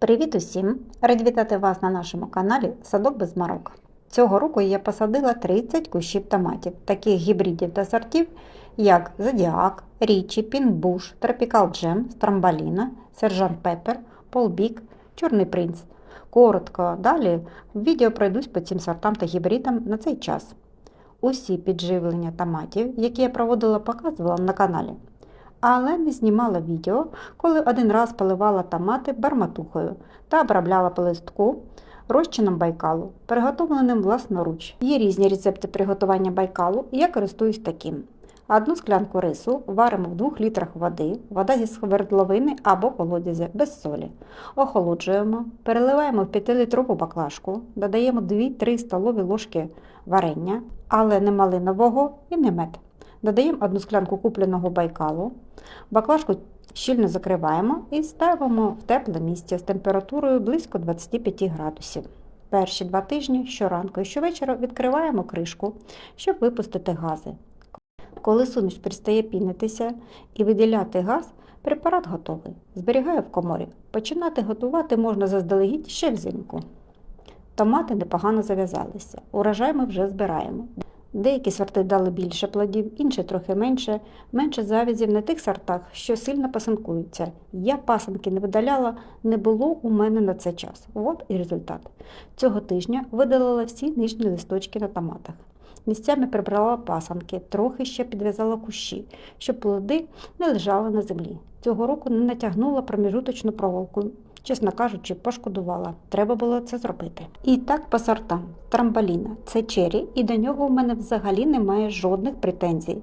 Привіт усім! Раді вітати вас на нашому каналі Садок без марок. Цього року я посадила 30 кущів томатів, таких гібридів та сортів, як Зодіак, Річі, Пінбуш, Тропікал Джем, Страмбаліна, Сержант Пеппер, Полбік, Чорний принц. Коротко далі в відео пройдусь по цим сортам та гібридам на цей час. Усі підживлення томатів, які я проводила, показувала на каналі. Але не знімала відео, коли один раз поливала томати барматухою та обробляла по листку розчином байкалу, приготовленим власноруч. Є різні рецепти приготування байкалу, і я користуюсь таким. Одну склянку рису варимо в 2 літрах води, вода зі свердловини або колодязя без солі. Охолоджуємо, переливаємо в 5-літрову баклажку, додаємо 2-3 столові ложки варення, але не малинового і не мед. Додаємо одну склянку купленого байкалу, баклажку щільно закриваємо і ставимо в тепле місце з температурою близько 25 градусів. Перші два тижні щоранку і щовечора відкриваємо кришку, щоб випустити гази. Коли суміш перестає пінитися і виділяти газ, препарат готовий. Зберігаю в коморі. Починати готувати можна заздалегідь ще взимку. Томати непогано зав'язалися. Урожай ми вже збираємо. Деякі сорти дали більше плодів, інші трохи менше, менше завязів на тих сортах, що сильно пасанкуються. Я пасанки не видаляла, не було у мене на це час. От і результат. Цього тижня видалила всі нижні листочки на томатах. Місцями прибрала пасанки, трохи ще підв'язала кущі, щоб плоди не лежали на землі. Цього року не натягнула проміжуточну проволоку. Чесно кажучи, пошкодувала. Треба було це зробити. І так по сортам. Трамбаліна це чері, і до нього в мене взагалі немає жодних претензій.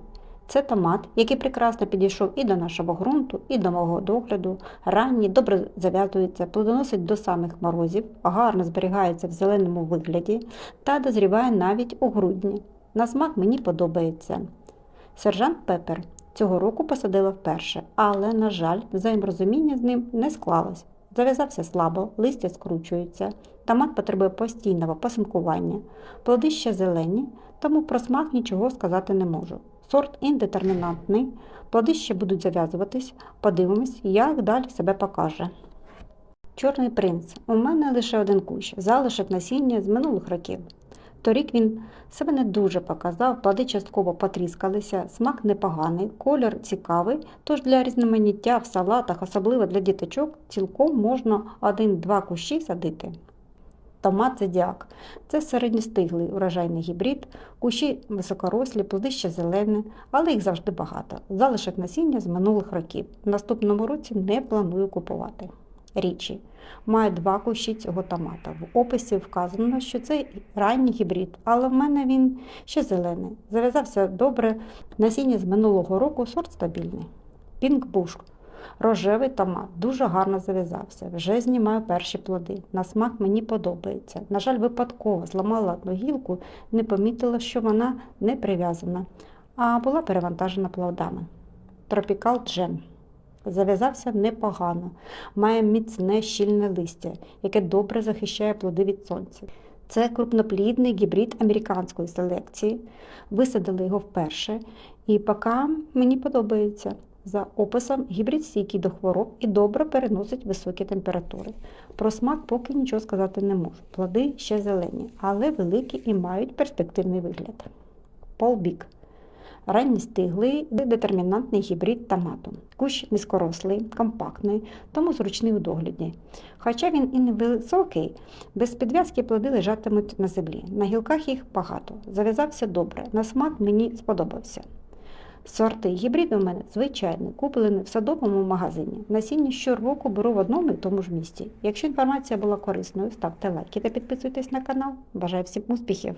Це томат, який прекрасно підійшов і до нашого ґрунту, і до мого догляду. Ранній добре зав'язується, плодоносить до самих морозів, гарно зберігається в зеленому вигляді та дозріває навіть у грудні. На смак мені подобається. Сержант Пепер цього року посадила вперше, але, на жаль, взаєморозуміння з ним не склалось. Зав'язався слабо, листя скручується, томат потребує постійного посинкування, плоди ще зелені, тому про смак нічого сказати не можу. Сорт індетермінантний, плоди ще будуть зав'язуватись, подивимось, як далі себе покаже. Чорний принц. У мене лише один кущ, залишок насіння з минулих років. Торік він себе не дуже показав, плоди частково потріскалися, смак непоганий, колір цікавий, тож для різноманіття в салатах, особливо для діточок, цілком можна один-два кущі садити. Томат зодіак – це середньостиглий урожайний гібрид, кущі високорослі, плоди ще зелені, але їх завжди багато. Залишок насіння з минулих років. В наступному році не планую купувати. Річі. Маю два кущі цього томата. В описі вказано, що це ранній гібрид, але в мене він ще зелений. Зав'язався добре. Насіння з минулого року сорт стабільний. Пінкбуш. Рожевий томат дуже гарно зав'язався. Вже знімаю перші плоди. На смак мені подобається. На жаль, випадково зламала одну гілку, не помітила, що вона не прив'язана, а була перевантажена плодами. Тропікал джем. Зав'язався непогано, має міцне щільне листя, яке добре захищає плоди від сонця. Це крупноплідний гібрид американської селекції. Висадили його вперше, і поки мені подобається. За описом гібрид стійкий до хвороб і добре переносить високі температури. Про смак поки нічого сказати не можу. Плоди ще зелені, але великі і мають перспективний вигляд. Полбік. Ранньостиглий детермінантний гібрид томату. Кущ низькорослий, компактний, тому зручний у догляді. Хоча він і невисокий, без підв'язки плоди лежатимуть на землі. На гілках їх багато. Зав'язався добре. На смак мені сподобався. Сорти гібриди у мене звичайні, куплені в садовому магазині. Насіння щороку беру в одному і тому ж місці. Якщо інформація була корисною, ставте лайки та підписуйтесь на канал. Бажаю всім успіхів!